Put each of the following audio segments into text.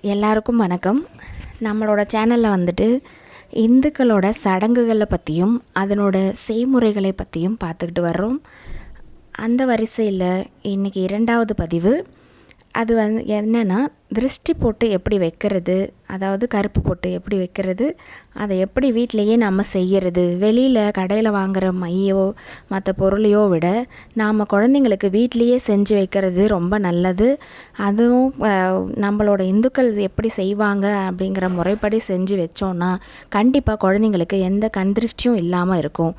எல்லாருக்கும் வணக்கம். நம்மளோட சேனலில் வந்துட்டு இந்துக்களோட சடங்குகளை பற்றியும் அதனோட செய்முறைகளை பற்றியும் பார்த்துக்கிட்டு வர்றோம். அந்த வரிசையில் இன்றைக்கி இரண்டாவது பதிவு. அது வந்து என்னென்னா திருஷ்டி போட்டு எப்படி வைக்கிறது அதாவது கருப்பு போட்டு எப்படி வைக்கிறது அதை எப்படி வீட்டிலையே நம்ம செய்கிறது வெளியில் கடையில் வாங்குகிற மையோ மற்ற பொருளையோ விட நாம் குழந்தைங்களுக்கு வீட்லேயே செஞ்சு வைக்கிறது ரொம்ப நல்லது. அதுவும் நம்மளோட இந்துக்கள் எப்படி செய்வாங்க அப்படிங்கிற முறைப்படி செஞ்சு வச்சோன்னா கண்டிப்பாக குழந்தைங்களுக்கு எந்த கண் திருஷ்டியும் இல்லாமல் இருக்கும்.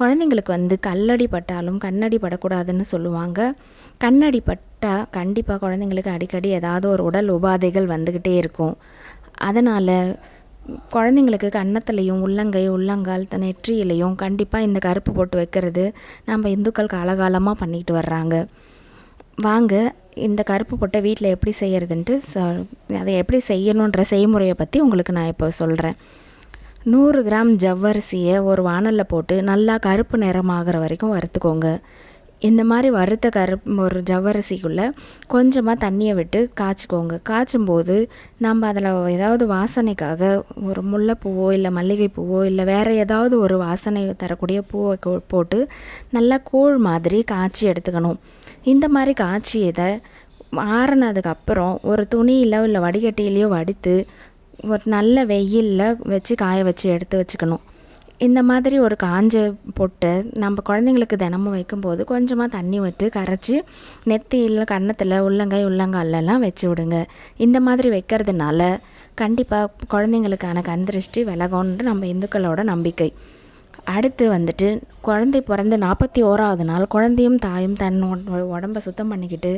குழந்தைங்களுக்கு வந்து கல்லடி பட்டாலும் கண்ணடி படக்கூடாதுன்னு சொல்லுவாங்க. கண்ணடி பட் விட்டால் கண்டிப்பாக குழந்தைங்களுக்கு அடிக்கடி ஏதாவது ஒரு உடல் உபாதைகள் வந்துக்கிட்டே இருக்கும். அதனால் குழந்தைங்களுக்கு கன்னத்துலேயும் உள்ளங்கை உள்ளங்கால் நெற்றியிலையும் கண்டிப்பாக இந்த கருப்பு போட்டு வைக்கிறது நம்ம இந்துக்கள் காலகாலமாக பண்ணிட்டு வர்றாங்க. வாங்க இந்த கருப்பு பொட்டை வீட்டில் எப்படி செய்கிறதுன்ட்டு அதை எப்படி செய்யணுன்ற செய்முறையை பற்றி உங்களுக்கு நான் இப்போ சொல்கிறேன் நூறு கிராம் ஜவ்வரிசியை ஒரு வானலில் போட்டு நல்லா கருப்பு நிறமாகிற வரைக்கும் வறுத்துக்கோங்க. இந்த மாதிரி வறுத்த கருப்பு ஒரு ஜவ்வரிசிக்குள்ளே கொஞ்சமாக தண்ணியை விட்டு காய்ச்சிக்கோங்க. காய்ச்சும் போது நம்ம அதில் ஏதாவது வாசனைக்காக ஒரு முல்லைப்பூவோ இல்லை மல்லிகைப்பூவோ இல்லை வேறு ஏதாவது ஒரு வாசனை தரக்கூடிய பூவை போட்டு நல்லா கூழ் மாதிரி காய்ச்சி எடுத்துக்கணும். இந்த மாதிரி காய்ச்சி இதை ஆறினதுக்கப்புறம் ஒரு துணியில் இல்லை வடிகட்டியிலையோ வடித்து ஒரு நல்ல வெயிலில் வச்சு காய வச்சு எடுத்து வச்சுக்கணும். இந்த மாதிரி ஒரு காஞ்ச பொட்டு நம்ம குழந்தைங்களுக்கு தினமும் வைக்கும்போது கொஞ்சமாக தண்ணி விட்டு கரைச்சி நெத்தியில் கன்னத்தில் உள்ளங்கை உள்ளங்காலெல்லாம் வச்சு விடுங்க. இந்த மாதிரி வைக்கிறதுனால கண்டிப்பாக குழந்தைங்களுக்கான கண் திருஷ்டி விலகும்ன்ற நம்ம இந்துக்களோட நம்பிக்கை. அடுத்து வந்துட்டு குழந்தை பிறந்து நாற்பத்தி ஓராவது நாள் குழந்தையும் தாயும் தன் உடம்பை சுத்தம் பண்ணிக்கிட்டு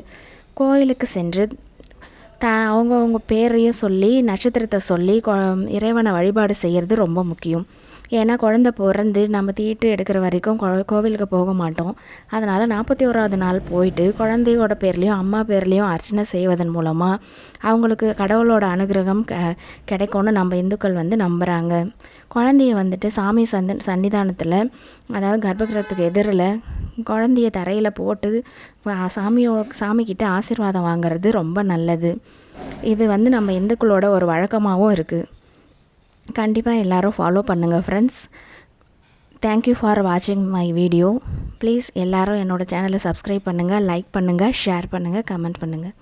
கோயிலுக்கு சென்று த அவங்கவுங்க பேரையும் சொல்லி நட்சத்திரத்தை சொல்லி இறைவனை வழிபாடு செய்கிறது ரொம்ப முக்கியம். ஏன்னா குழந்த பிறந்து நம்ம தீட்டு எடுக்கிற வரைக்கும் கோவிலுக்கு போக மாட்டோம். அதனால் நாற்பத்தி ஓராவது நாள் போயிட்டு குழந்தையோட பேர்லேயும் அம்மா பேர்லேயும் அர்ச்சனை செய்வதன் மூலமாக அவங்களுக்கு கடவுளோட அனுகிரகம் க கிடைக்கும்னு நம்ம இந்துக்கள் வந்து நம்புகிறாங்க குழந்தைய வந்துட்டு சாமி சந்த சன்னிதானத்தில் அதாவது கர்ப்பகிரகத்துக்கு எதிரில் குழந்தைய தரையில் போட்டு சாமியோ சாமிக்கிட்ட ஆசீர்வாதம் வாங்கிறது ரொம்ப நல்லது. இது வந்து நம்ம இந்துக்களோட ஒரு வழக்கமாகவும் இருக்குது கண்டிப்பாக எல்லோரும் ஃபாலோ பண்ணுங்கள் ஃப்ரெண்ட்ஸ் தேங்க்யூ ஃபார் வாட்சிங் மை வீடியோ ப்ளீஸ் எல்லோரும் என்னோடய சேனலை சப்ஸ்கிரைப் பண்ணுங்கள் லைக் பண்ணுங்கள் ஷேர் பண்ணுங்கள் கமெண்ட் பண்ணுங்கள்